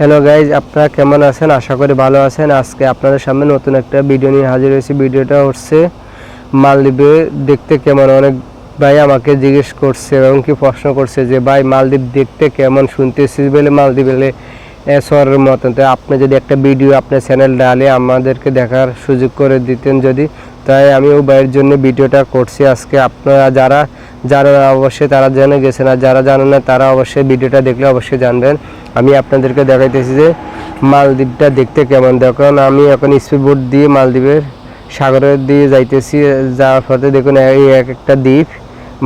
Hello guys আপনারা কেমন আছেন? আশা করি ভালো আছেন। আজকে আপনাদের সামনে নতুন একটা ভিডিও নিয়ে হাজির হয়েছি। ভিডিওটা হচ্ছে মালদ্বীপে দেখতে কেমন? অনেক ভাই আমাকে জিজ্ঞেস করছে এবং কি প্রশ্ন করছে যে, ভাই, মালদ্বীপ দেখতে কেমন? শুনতেছি বলে মালদ্বীপ এলে শহরের মতন। তো আপনি যদি একটা ভিডিও আপনার চ্যানেল ডালে আমাদেরকে দেখার সুযোগ করে দিতেন যদি, তাই আমি ও ভাইয়ের জন্য ভিডিওটা করছি আজকে। আপনারা যারা যারা অবশ্যই তারা জেনে গেছেন, আর যারা জানেন না, তারা অবশ্যই ভিডিওটা দেখলে অবশ্যই জানবেন। আমি আপনাদেরকে দেখাইতেছি যে মালদ্বীপটা দেখতে কেমন। দেখুন, আমি এখন স্পিড বোট দিয়ে মালদ্বীপের সাগরের দিয়ে যাইতেছি। যাওয়ার পথে দেখুন, এই এক একটা দ্বীপ,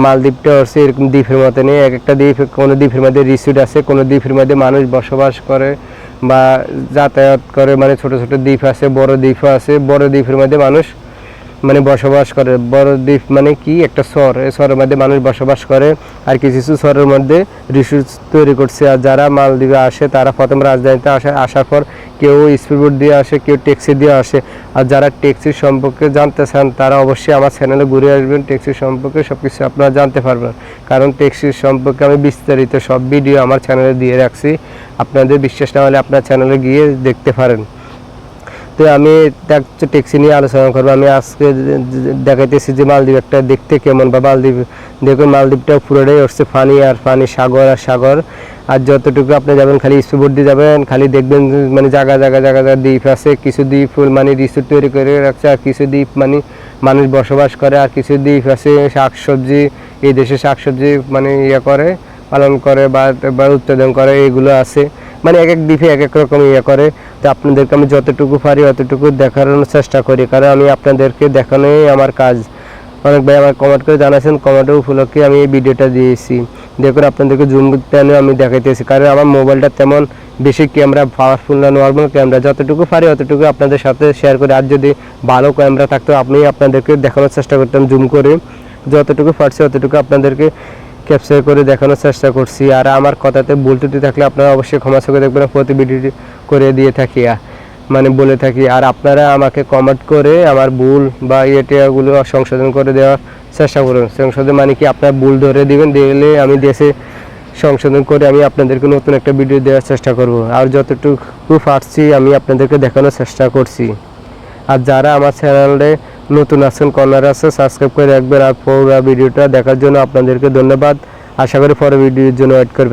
মালদ্বীপটা হচ্ছে এরকম দ্বীপের মতো নেই এক একটা দ্বীপ, কোনো দ্বীপের মধ্যে রিসুট আছে, কোনো দ্বীপের মধ্যে মানুষ বসবাস করে বা যাতায়াত করে। মানে ছোট ছোট দ্বীপ আছে, বড় দ্বীপও আছে। বড় দ্বীপের মধ্যে মানুষ মানে বসবাস করে, বড় দ্বীপ মানে কি? একটা স্বর। এই স্বরের মধ্যে মানুষ বসবাস করে। আর কিছু কিছু শহরের মধ্যে রিসোর্স তৈরি করছে। আর যারা মালদ্বীপে আসে, তারা প্রথম রাজধানীতে আসে। আসার পর কেউ স্পিডবোট দিয়ে আসে, কেউ ট্যাক্সি দিয়ে আসে। আর যারা ট্যাক্সির সম্পর্কে জানতে চান, তারা অবশ্যই আমার চ্যানেলে ঘুরে আসবেন। ট্যাক্সির সম্পর্কে সব কিছু আপনারা জানতে পারবেন। কারণ ট্যাক্সির সম্পর্কে আমি বিস্তারিত সব ভিডিও আমার চ্যানেলে দিয়ে রাখছি। আপনাদের বিশ্বাস না হলে আপনার চ্যানেলে গিয়ে দেখতে পারেন। তো আমি ট্যাক্সি নিয়ে আলোচনা করব। আমি আজকে দেখাইতেছি যে মালদ্বীপ একটা দেখতে কেমন বা মালদ্বীপ, দেখুন মালদ্বীপটা পুরোটাই হচ্ছে পানি আর পানি সাগর আর সাগর। আর যতটুকু আপনি যাবেন খালি স্পিড দিয়ে যাবেন, খালি দেখবেন মানে জায়গা জায়গা জায়গা জায়গা দ্বীপ আছে। কিছু দ্বীপ মানে রিসোর্ট তৈরি করে রাখছে আর কিছু দ্বীপ মানে মানুষ বসবাস করে। আর কিছু দ্বীপ আছে শাকসবজি, এই দেশে শাকসবজি মানে ইয়ে করে, পালন করে বা উৎপাদন করে, এগুলো আছে। মানে এক এক দ্বীপে এক এক রকম ইয়ে করে। তো আপনাদেরকে আমি যতটুকু পারি অতটুকু দেখানোর চেষ্টা করি, কারণ আমি আপনাদেরকে দেখানোই আমার কাজ। অনেক ভাই আমার কমেন্ট করে জানাচ্ছেন কমেন্টের উপলক্ষে আমি এই ভিডিওটা দিয়েছি। দেখুন, আপনাদেরকে জুম প্যানেও আমি দেখাইতেছি, কারণ আমার মোবাইলটা তেমন বেশি ক্যামেরা পাওয়ারফুল না নর্মাল ক্যামেরা যতটুকু পারি অতটুকু আপনাদের সাথে শেয়ার করি। আর যদি ভালো ক্যামেরা থাকতো আপনি আপনাদেরকে দেখানোর চেষ্টা করতাম জুম করে। যতটুকু পারছি অতটুকু আপনাদেরকে ক্যাপচার করে দেখানোর চেষ্টা করছি। আর আমার কথাতে ভুল ত্রুটি থাকলে আপনারা অবশ্যই ক্ষমা চোখে দেখবেন প্রতি ভিডিওটি করে দিয়ে থাকি। মানে বলে থাকি। আর আপনারা আমাকে কমেন্ট করে আমার ভুল বা ইয়েটিয়াগুলো সংশোধন করে দেওয়ার চেষ্টা করুন। সংশোধন মানে কি? আপনার ভুল ধরে দিবেন, দিলে আমি দেশে সংশোধন করে আমি আপনাদেরকে নতুন একটা ভিডিও দেওয়ার চেষ্টা করব। আর যতটুকু পারছি আমি আপনাদেরকে দেখানোর চেষ্টা করছি। আর যারা আমার চ্যানেলে নতুন আছেন কর্নার আছে সাবস্ক্রাইব করে রাখবেন আর পুরো ভিডিওটা দেখার জন্য আপনাদেরকে ধন্যবাদ। আশা করি পরে ভিডিওর জন্য ওয়েট করবেন।